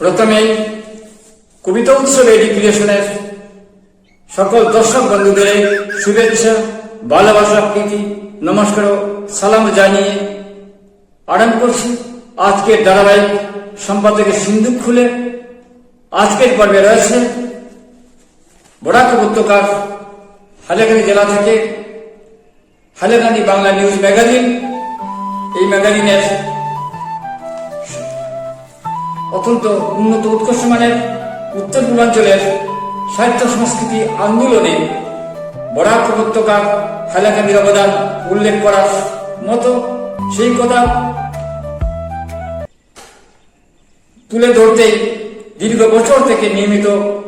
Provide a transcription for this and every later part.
প্রথমেই কবিতা উৎসব এডুকেশনের সকল দর্শক বন্ধুদের শুভেচ্ছা, ভালোবাসা, প্রীতি, নমস্কার সালাম জানিয়ে আরম্ভ করছি আজকের ধারাবাহিক সম্পাদকের সিন্ধুক খুলে। আজকের পর্বে রয়েছে বরাক উপত্যকার হাইলাকান্দি জেলা থেকে হাইলাকান্দি বাংলা নিউজ ম্যাগাজিন। এই ম্যাগাজিনের অত্যন্ত উন্নত উৎকর্ষ মানের উত্তর পূর্বাঞ্চলের সাহিত্য সংস্কৃতি আন্দোলনে বরাক উপত্যকার হাইলাকান্দির অবদান উল্লেখ করার মতো সেই কথা তুলে ধরতেই দীর্ঘ বছর থেকে নিয়মিত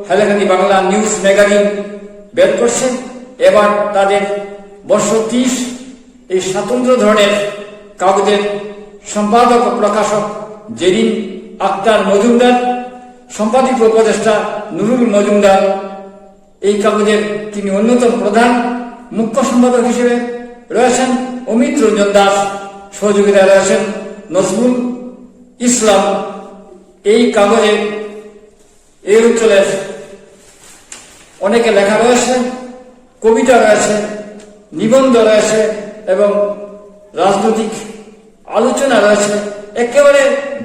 হাইলাকান্দি বাংলা নিউজ ম্যাগাজিন বের করছে। এবার তাদের বর্ষ ত্রিশ এই স্বাতন্ত্র ধরনের কাগজের সম্পাদক প্রকাশক জেরিন আক্তার মজুমদার সম্পাদিত উপদেষ্টা নুরুল মজুমদার। এই কাগজের তিনি অন্যতম প্রধান মুখ্য সম্পাদক হিসেবে রয়েছেন অমিত রঞ্জন দাস। সহযোগিতায় রয়েছেন নজরুল ইসলাম। এই কাগজে এই অঞ্চলের অনেকে লেখা রয়েছে, কবিতা রয়েছে, নিবন্ধ রয়েছে এবং রাজনৈতিক আলোচনা রয়েছে। একেবারে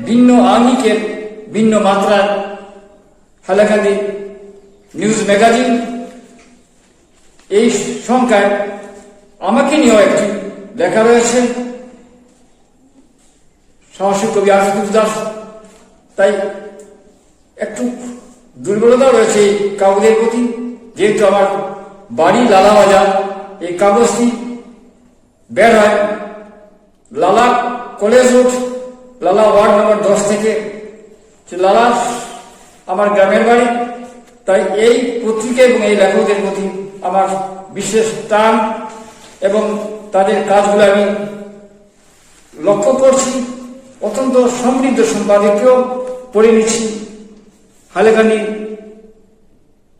ভিন্ন আঙ্গিকের ভিন্ন মাত্রার হাইলাকান্দি নিউজ ম্যাগাজিন। এই সংখ্যায় আমাকে নিয়েও একটি লেখা রয়েছে। সাহসী কবি আশুতোষ দাস। তাই একটু দুর্বলতা রয়েছে এই কাগজের প্রতি। যেহেতু আমার বাড়ি লালা বাজার এই কাগজটি বের হয় Lala college road Lala ward নম্বর দশ থেকে। লালা, আমার গ্রামের বাড়ি। তাই এই পত্রিকা এবং এই লেখকদের প্রতি আমার বিশেষ টান এবং তাদের কাজগুলো আমি লক্ষ্য করছি। অত্যন্ত সমৃদ্ধ সম্পাদকীয় পড়ে নিচ্ছি। হালেকানি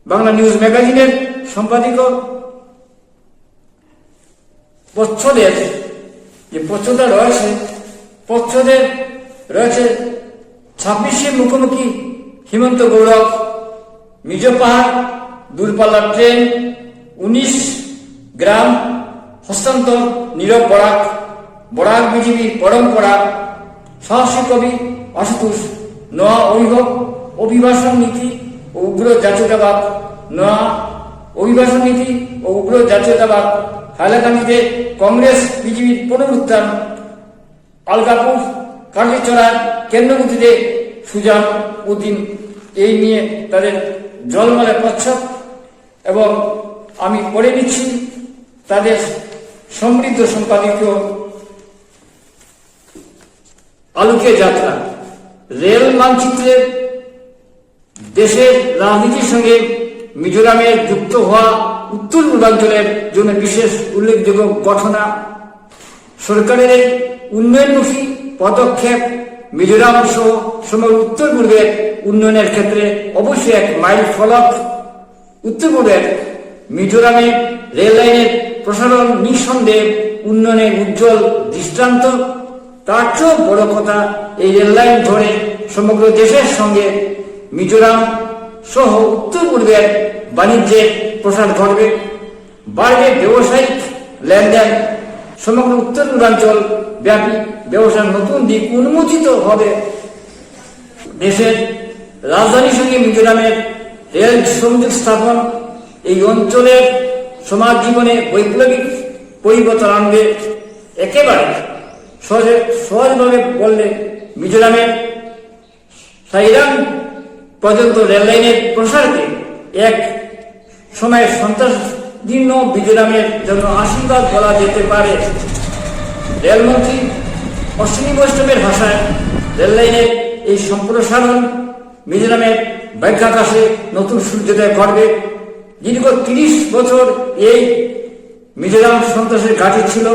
বাংলা নিউজ ম্যাগাজিনের সম্পাদকীয় পচ্ছদের যে পচ্ছদা রয়েছে পচ্ছদের রয়েছে ছাব্বিশে মুখোমুখি হিমন্ত গৌরব মিজ পাহাড়, দূরপাল্লার ট্রেন, উনিশ গ্রাম, হস্তান্তর, নীরব বরাক বরাক বিজেপি পরম্পরা, সাহসী কবি আশুতোষ, নোয়া অভিভব অভিবাসন নীতি ও উগ্র জাতীয়তাবাদ, নোয়া অভিবাসন নীতি ও উগ্র জাতীয়তাবাদ, হাইলাকান্দিতে কংগ্রেস বিজেপির পুনরুত্থান আলগাপুর কার্যচড়ার কেন্দ্রমন্ত্রীতে সুজান উদ্দিন, এই নিয়ে তাদের জলমলে প্রচ্ছদ এবং আমি পড়ে নিচ্ছি তাদের সমৃদ্ধ সম্পাদকীয় আলোকে যাত্রা। রেল মানচিত্রে দেশের রাজনীতির সঙ্গে মিজোরামের যুক্ত হওয়া উত্তর পূর্বাঞ্চলের জন্য বিশেষ উল্লেখযোগ্য ঘটনা সরকারের এই উন্নয়নমুখী পদক্ষেপ মিজোরাম সহ সমগ্র উত্তর পূর্বের উন্নয়নের ক্ষেত্রে অবশ্যই এক মাইল ফলক। উত্তর পূর্বের মিজোরামে রেল লাইনের প্রসারণ নিঃসন্দেহে উন্নয়নের উজ্জ্বল দৃষ্টান্ত। তার চেয়েও বড় কথা এই রেল লাইন ধরে সমগ্র দেশের সঙ্গে মিজোরাম সহ উত্তর পূর্বের বাণিজ্যের প্রসার ঘটবে। বাড়বে ব্যবসায়িক লেনদেন সমগ্র উত্তর পূর্বাঞ্চল ব্যাপী ব্যবসার নতুন দিক উন্মোচিত হবে। দেশের রাজধানীর সঙ্গে মিজোরামের রেল সংযোগ স্থাপন এই অঞ্চলের সমাজ জীবনে বৈপ্লবিক পরিবর্তন আনবে একেবারে সহজে সহজভাবে বললে মিজোরামের সাইরাম পর্যন্ত রেললাইনের প্রসারকে এক সময়ের সন্ত্রাসদীর্ণ মিজোরামের জন্য আশীর্বাদ বলা যেতে পারে। রেলমন্ত্রী অশ্বিনী বৈষ্ণবের ভাষায় রেললাইনের এই সম্প্রসারণ মিজোরামের ব্যাঘ্রাকাশে নতুন সূর্যোদয় করবে। দীর্ঘ তিরিশ বছর এই মিজোরাম সন্ত্রাসের ঘাঁটি ছিল।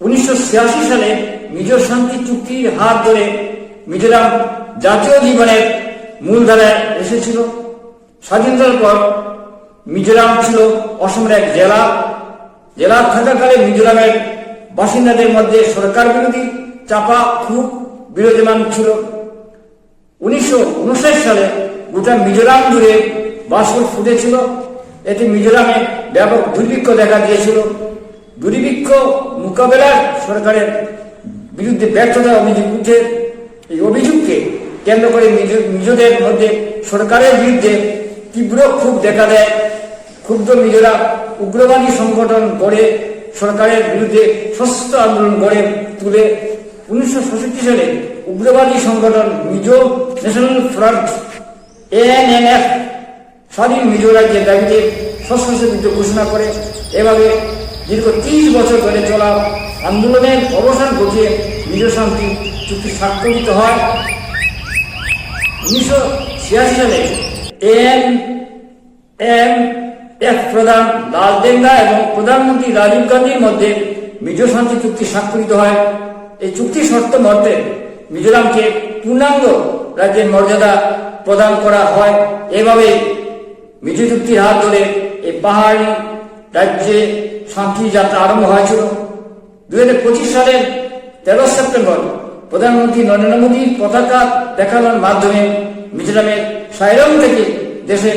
উনিশশো ছিয়াশি সালে মিজো শান্তি চুক্তির হাত ধরে মিজোরাম জাতীয় জীবনের মূলধারায় এসেছিল। স্বাধীনতার পর মিজোরাম ছিল অসমের এক জেলা। জেলা থাকাকালে মিজোরামের বাসিন্দাদের মধ্যে সরকার বিরোধী চাপা খুব বিরাজমান ছিল। উনিশশো উনষাট সালে গোটা মিজোরাম জুড়ে বাষ্প ফুটেছিল এতে মিজোরামে ব্যাপক দুর্ভিক্ষ দেখা দিয়েছিল। দুর্ভিক্ষ মোকাবেলার সরকারের বিরুদ্ধে ব্যর্থতার অভিযোগ উঠে। এই অভিযোগকে কেন্দ্র করে মিজোদের মধ্যে সরকারের বিরুদ্ধে তীব্র ক্ষোভ দেখা দেয়। ক্ষুব্ধ নিজেরা উগ্রবাদী সংগঠন গড়ে, সরকারের বিরুদ্ধে সশস্ত্র আন্দোলন গড়ে তুলে, উনিশশো সালে উগ্রবাদী সংগঠন মিজো ন্যাশনাল ফ্রন্ট, এএনএনএফ, স্বাধীন মিজো রাজ্যের দাবিতে সশস্ত্র যুদ্ধ ঘোষণা করে। এভাবে দীর্ঘ তিরিশ বছর ধরে চলা আন্দোলনের অবসান ঘটিয়ে মিজো শান্তি চুক্তি স্বাক্ষরিত হয়। উনিশশো ছিয়াশি সালে এন এম এফ প্রধান লালদেঙ্গা এবং প্রধানমন্ত্রী রাজীব গান্ধীর মধ্যে মিজো শান্তি চুক্তি স্বাক্ষরিত হয়। এই চুক্তি শর্ত মর্তে মিজোরামকে পূর্ণাঙ্গ রাজ্যের মর্যাদা প্রদান করা হয়। এভাবে মিজো চুক্তির হাত ধরে এই পাহাড়ি রাজ্যে শান্তি যাত্রা আরম্ভ হয়েছিল। দুই হাজার পঁচিশ সালের তেরো সেপ্টেম্বর প্রধানমন্ত্রী নরেন্দ্র মোদীর পতাকা দেখানোর মাধ্যমে মিজোরামের সাইরং থেকে দেশের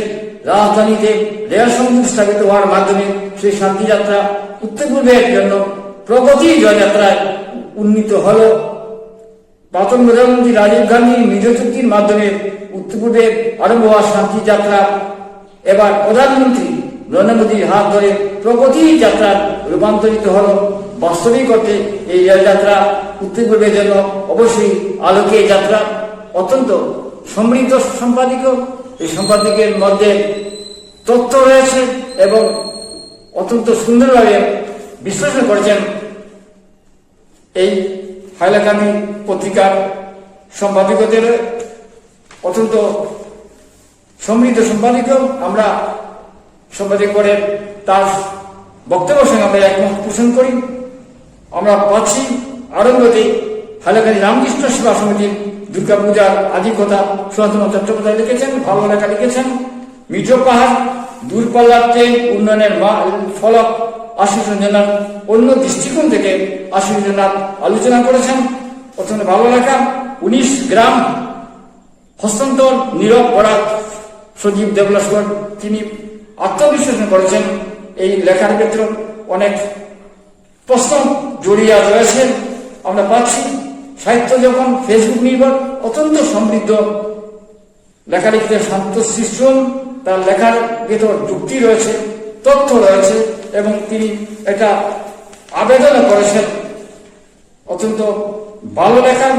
রাজধানীতে রেল সংযোগ স্থাপিত হওয়ার মাধ্যমে সেই শান্তিযাত্রা উত্তর পূর্বের জন্য প্রগতি জয়যাত্রায় উন্নীত হল। প্রথম প্রধানমন্ত্রী রাজীব গান্ধীর মিজো চুক্তির মাধ্যমে উত্তর পূর্বে আরম্ভ হওয়া শান্তি যাত্রা। এবার প্রধানমন্ত্রী নরেন্দ্র মোদীর হাত ধরে প্রগতি যাত্রা রূপান্তরিত হল। বাস্তবিক অর্থে এই রেলযাত্রা উত্তর পূর্বের জন্য অবশ্যই আলোকে যাত্রা। অত্যন্ত সমৃদ্ধ সম্পাদিক এই সম্পাদিকের মধ্যে তথ্য রয়েছে এবং অত্যন্ত সুন্দরভাবে বিশ্লেষণ করেছেন এই হাইলাকান্দি পত্রিকার সম্পাদকদের অত্যন্ত সমৃদ্ধ সম্পাদকীয় আমরা সম্পাদক করে তার বক্তব্যের সঙ্গে আমরা একমত পোষণ করি। আমরা পাচ্ছি আরম্ভতে হাইলাকান্দি রামকৃষ্ণ সেবা সমিতির দুর্গা পূজার আদি কথা চট্টোপাধ্যায় লিখেছেন ভালো লেখা লিখেছেন। মিজো পাহাড়, দূরপাল্লার উন্নয়নের ফলক আশিস রঞ্জনাথ অন্য দৃষ্টিকোণ থেকে আশিস রঞ্জনাথ আলোচনা করেছেন। অত্যন্ত ভালো লেখা উনিশ গ্রাম, হস্তান্তর, নীরব বরাক সজীব দেবলস্কর, তিনি আত্মবিশ্লেষণ করেছেন। এই লেখার ক্ষেত্রে অনেক প্রশ্ন জড়িয়ে রয়েছে। আমরা পাচ্ছি সাহিত্য যখন ফেসবুক নির্ভর, অত্যন্ত সমৃদ্ধ। লেখালেখিতে শান্ত সৃষ্টি, তার লেখার ভেতর যুক্তি রয়েছে, তথ্য রয়েছে, এবং তিনি এটা আবেদনও করেছেন। অত্যন্ত ভালো লেখা।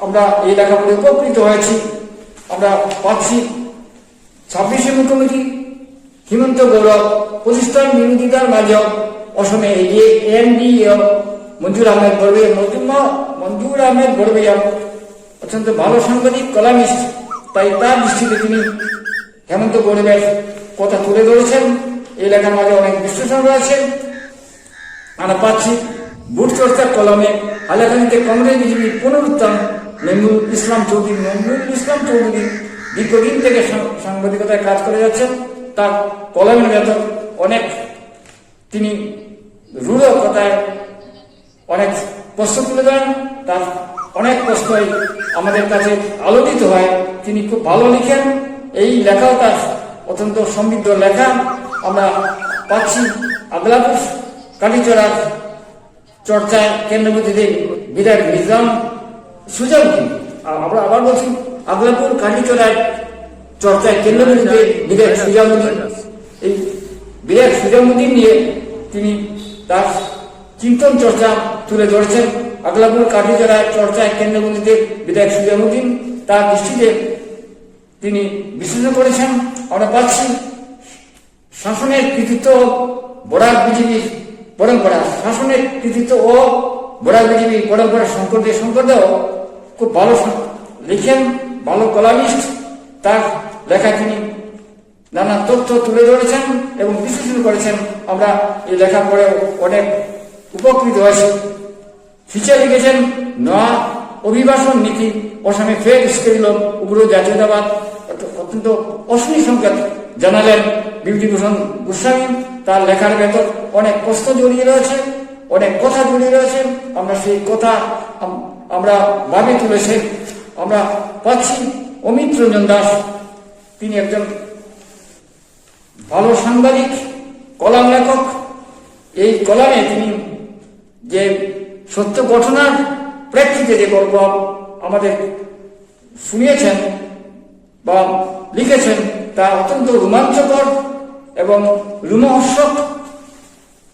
আমরা এই লেখা পড়ে উপকৃত হয়েছি। আমরা পাচ্ছি ছাব্বিশে মুখ্যমন্ত্রী হিমন্ত গৌরব প্রতিষ্ঠান বিরোধিতার মাঝেও অসমে এগিয়ে এনডিএ মঞ্জুর আহমেদ বড়বে মঞ্জুর আহমেদ বড়বেয়া অত্যন্ত ভালো সাংবাদিক, কলামিস্ট। তাই তার দৃষ্টিতে তিনি হেমন্ত গৌরবের কথা তুলে ধরেছেন। এই লেখার মাঝে অনেক বিশ্লেষণ রয়েছে। আমরা পাচ্ছি বুট চর্চার কলমে হাইলাকান্দিতে কংগ্রেস বিজেপির পুনরুত্থান নজরুল ইসলাম চৌধুরী নজরুল ইসলাম চৌধুরী দীর্ঘদিন থেকে সাংবাদিকতায় কাজ করে যাচ্ছেন। তার কলমের ভেতর অনেক। তিনি রূঢ় কথায় অনেক প্রশ্ন তুলে দেন তার অনেক প্রশ্নই আমাদের কাছে আলোকিত হয়। তিনি খুব ভালো লিখেন। এই লেখাও তার অত্যন্ত সমৃদ্ধ লেখা। আমরা পাচ্ছি আগলাপুর কালীচড়ার চর্চায় কেন্দ্রমন্ত্রীতে বিধায়ক নিজাম সুজাউদ্দিন আ- আমরা আবার বলছি আগলাপুর কালীচড়ার চর্চায় কেন্দ্রমন্ত্রীতে বিধায়ক সুজাউদ্দিন এই বিধায়ক সুজাউদ্দিন নিয়ে তিনি তার চিন্তন চর্চা তুলে ধরেছেন। আগলাপুর কাঠিজড়ায় চর্চায় কেন্দ্রমন্ত্রীতে বিধায়ক সুজাউদ্দিন তার দৃষ্টিতে তিনি বিশ্লেষণ করেছেন। আমরা পাচ্ছি শাসনের কৃতিত্ব বরাক বিজেপির পরম্পরা, শাসনের কৃতিত্ব ও বরাক বিজেপির পরম্পরা শঙ্করদেব শঙ্করদেব খুব ভালো লিখেন, ভালো কলামিস্ট। তার লেখা তিনি নানা তথ্য তুলে ধরেছেন এবং বিশ্লেষণ করেছেন। আমরা এই লেখা পড়ে অনেক উপকৃত হয়েছি। ফিচে লিখেছেন নয়া অভিবাসন নীতি অসমে ফের স্কেল উগ্র জাতীয়তাবাদ। অত্যন্ত অশ্লীল সংকেত জানালেন বিভূতিভূষণ গোস্বামী। তার লেখার ভেতর অনেক প্রশ্ন জড়িয়ে রয়েছে, অনেক কথা জড়িয়ে রয়েছে। আমরা সেই কথা আমরা ভাবে তুলেছি। আমরা পাচ্ছি অমিত রঞ্জন দাস। তিনি একজন ভালো সাংবাদিক, কলাম লেখক। এই কলামে তিনি যে সত্য ঘটনার প্রেক্ষিতে যে গল্প আমাদের শুনিয়েছেন বা লিখেছেন, তা অত্যন্ত রোমাঞ্চকর এবং রোমহর্ষক।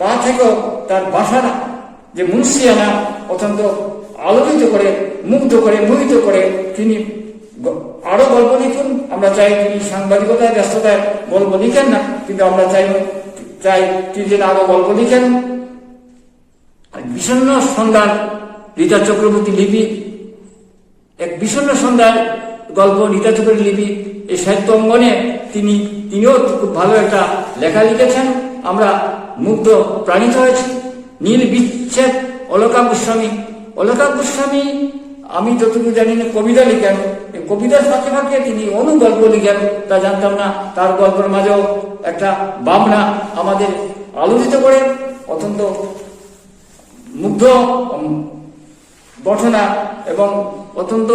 তা থেকেও তার ভাষার যে মুন্সিয়ানা অত্যন্ত আলোকিত করে, মুগ্ধ করে, মোহিত করে, তিনি আরও গল্প লিখুন। আমরা চাই তিনি সাংবাদিকতায়, ব্যস্ততায় গল্প লিখেন না, কিন্তু আমরা চাই চাই তিনি যেন আরও গল্প লিখেন। আর বিষণ্ণ সন্ধ্যার রীতা চক্রবর্তী লিপি, এক বিষণ্ণ সন্ধ্যার গল্প রীতা চক্রবর্তী লিপি, এই সাহিত্য অঙ্গনে তিনি, তিনিও খুব ভালো একটা লেখা লিখেছেন। আমরা মুগ্ধ, প্রাণিত হয়েছি। নীল বিচ্ছেদ, অলকা গোস্বামী। অলকা গোস্বামী, আমি যতটুকু জানি না, কবিতা লিখেন। কবিতার ফাঁকে ফাঁকে তিনি অনুগল্প লিখেন, তা জানতাম না। তার গল্পের মাঝেও একটা ভাবনা আমাদের আলোচিত করে। অত্যন্ত মুগ্ধ ঘটনা এবং অত্যন্ত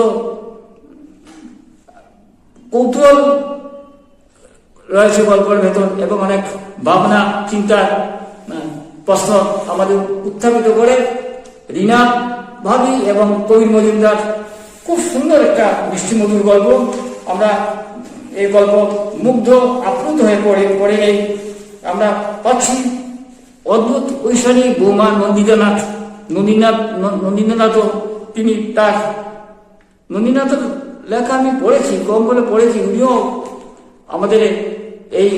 কৌতূহল রয়েছে গল্পের ভেতর এবং অনেক ভাবনা, চিন্তার প্রশ্ন আমাদের উত্থাপিত করে। রিনা ভাবি এবং কবির মজুমদার খুব সুন্দর একটা মিষ্টিমধুর গল্প। আমরা এই গল্প মুগ্ধ, আপ্লুত হয়ে পড়ে পড়ে নেই। আমরা পাচ্ছি অদ্ভুত ঐশ্বরী বৌমা নন্দিতানাথ নন্দীনাথ নন্দীনাথও তিনি তার নন্দীনাথের লেখা আমি পড়েছি, কম বলে পড়েছি, উনিও আমাদের এই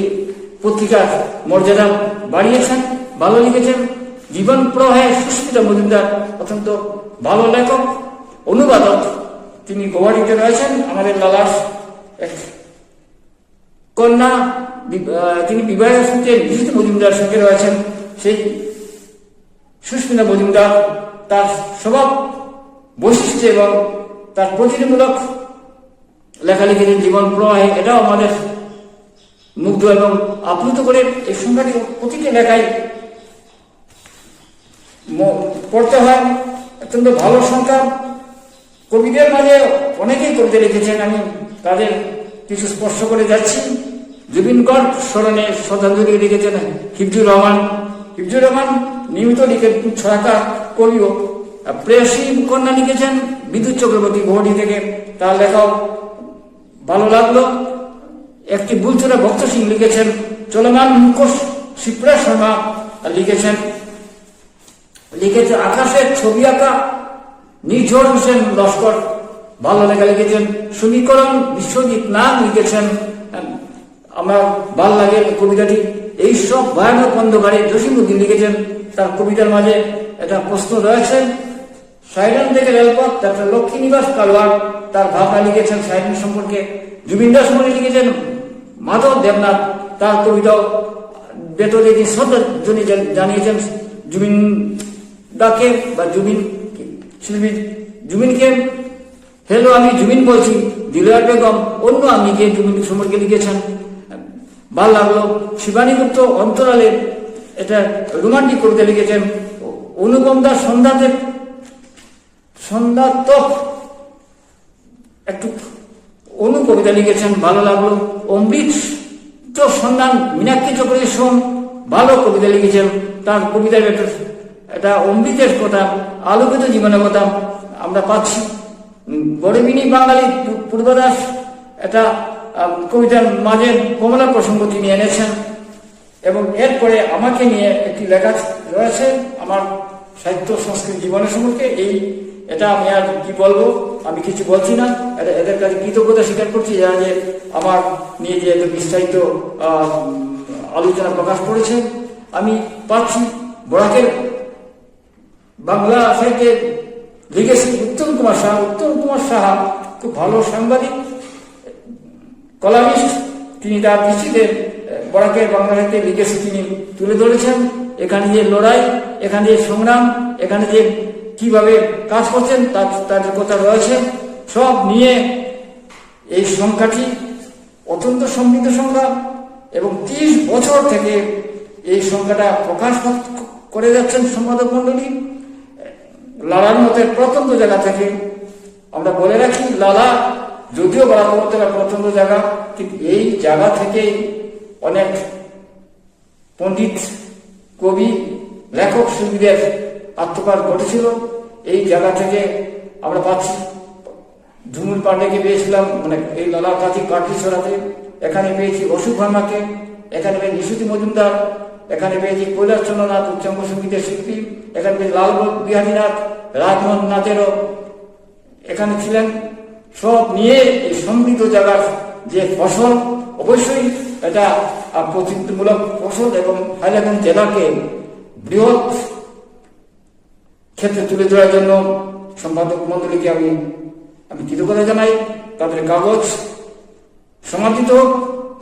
পত্রিকার মর্যাদা বাড়িয়েছেন, ভালো লিখেছেন। জীবন প্রবাহে সুস্মিতা মজুমদার অত্যন্ত ভালো লেখক, অনুবাদক। তিনি গৌহাটিতে রয়েছেন, আমাদের লালাস কন্যা তিনি বিবাহের সূত্রে বিজিত মজুমদার সঙ্গে রয়েছেন। সেই সুস্মিতা মজুমদার তার স্বভাব, বৈশিষ্ট্য এবং তার প্রতিনিধিমূলক লেখালেখির জীবন প্রবাহে এটাও আমাদের মুগ্ধ এবং আপ্লুত করে এই সংখ্যাটি প্রতিটি লেখায় পড়তে হয়। অত্যন্ত ভালো সংখ্যা। কবিদের মাঝে অনেকেই কবিতা লিখেছেন, আমি তাদের কিছু স্পর্শ করে যাচ্ছি। জুবিন গড় স্মরণে শ্রদ্ধাঞ্জলি লিখেছেন হিফজুর রহমান। হিফজুর রহমান নিয়মিত লিখে ছড়াকা কবিও প্রেয়সী কন্যা লিখেছেন, বিদ্যুৎ চক্রবর্তী গুয়াহাটি থেকে। তার লেখাও ভালো লাগল। একটি বুলচুরা ভক্ত সিং লিখেছেন, চলমান মুখোশ শিপ্রা শর্মা লিখেছেন। লিখেছে, আকাশের ছবি আঁকা নির্ঝর হোসেন লস্কর। ভালো লেখা লিখেছেন, সমীকরণ বিশ্বজিৎ নাম লিখেছেন। আমার ভালো লাগে কবিতাটি। এই সব ভয়ানক অন্ধকারে জসিমুদ্দিন লিখেছেন। তার কবিতার মাঝে একটা প্রশ্ন রয়েছে। সাইরান থেকে রেলপথ, ডাক্তার লক্ষ্মী নিবাস কালওয়ার তার ভাবনা লিখেছেন সাইরান সম্পর্কে। জুবিন দাস মনে লিখেছেন, মাধব দেবনাথ তার কবিতাও বেতনে তিনি শ্রদ্ধা জানিয়েছেন। জুবিন দাকে বা জুবিন শিল্পী জুবিনকে হ্যালো আমি জুবিন বলছি। দিলয়ার বেগম, অন্য আমি কে? জুবিন সম্পর্কে লিখেছেন। ভালো লাগল। শিবানী গুপ্ত অন্তরালে এটা রোমান্টিক কবিতা লিখেছেন। অনুপম দাস সন্ধ্যাতে সন্ধ্যাত্মক একটু অনু কবিতা লিখেছেন, ভালো লাগল। অমৃত সন্ধান মীনাক্ষী চক্রের সোম ভালো কবিতা লিখেছেন। তার কবিতার একটা এটা অমৃতের কথা, আলোকিত জীবনের কথা আমরা পাচ্ছি। গরিবিনী বাঙালি পূর্বদাস এটা কবিতার মাঝে কমলা প্রসঙ্গ তিনি এনেছেন এবং এরপরে আমাকে নিয়ে একটি লেখা রয়েছে আমার সাহিত্য সংস্কৃতি জীবনের সম্পর্কে। এই, এটা আমি আর কি বলব? আমি কিছু বলছি না। এটা এদের কাছে কৃতজ্ঞতা স্বীকার করছি যারা যে আমার নিয়ে যে এত বিস্তারিত আলোচনা প্রকাশ করেছে আমি পাচ্ছি বরাকের বাংলা সাহিত্যের লিখেছি উত্তম কুমার সাহা, উত্তম কুমার সাহা, খুব ভালো সাংবাদিক। কলামিস্ট তিনি তার দৃষ্টিতে বরাকের বাংলা সাহিত্যে লিখেছে তিনি তুলে ধরেছেন। এখানে যে লড়াই, এখানে যে সংগ্রাম, এখানে যে কীভাবে কাজ করছেন, তার তার কথা রয়েছে, সব নিয়ে এই সংখ্যাটি অত্যন্ত সমৃদ্ধ সংখ্যা এবং ত্রিশ বছর থেকে এই সংখ্যাটা প্রকাশ করে যাচ্ছেন সম্পাদক মন্ডলী লালার মতের প্রত্যন্ত জায়গা থেকে আমরা বলে রাখি, লালা যদিও বরাক প্রচণ্ড জায়গা কিন্তু এই জায়গা থেকেই অনেক পণ্ডিত, কবি, লেখক, শিল্পীদের আত্মকার ঘটেছিল। এই জায়গা থেকে আমরা পাচ্ছি ঝুমুর পান্ডেকে পেয়েছিলাম মানে এই লালা কাছে কাঠি ছড়াতে। এখানে পেয়েছি অশোক ভার্মাকে এখানে পেয়েছি নিশুতি মজুমদার, এখানে পেয়েছি কৈলাস চন্দ্রনাথ উচ্চাঙ্গ সঙ্গীতের শিল্পী, এখানে পেয়েছি লাল বিহারীনাথ, রাজমোহন নাথেরও। এখানে ছিলেন সব নিয়ে এই সমৃদ্ধ জায়গার যে ফসল অবশ্যই এটা আহ, প্রতিনিধিমূলক ফসল এবং হাইলাকান্দি জেলাকে বৃহৎ ক্ষেত্রে তুলে ধরার জন্য সম্পাদক মন্ডলীকে আমি আমি কৃতজ্ঞতা জানাই। তাদের কাগজ সমাদিত।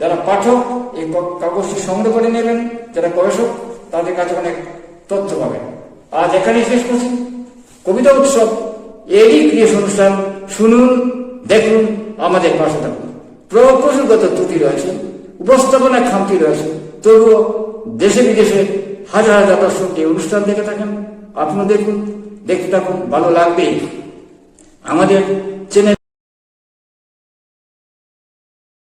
যারা পাঠক এই কাগজটি সংগ্রহ করে নেবেন যারা গবেষক তাদের কাছে অনেক তথ্য পাবেন। আজ এখানেই শেষ করছি। কবিতা উৎসব এরই ক্রিয়েশ অনুষ্ঠান শুনুন। দেখুন, আমাদের পাশে প্রকৌশলগত ত্রুটি রয়েছে উপস্থাপনায় খামতি রয়েছে, তবুও দেশে বিদেশে হাজার হাজার দর্শক এই অনুষ্ঠান দেখে থাকেন। আপনিও দেখুন দেখতে থাকুন, ভালো লাগবেই আমাদের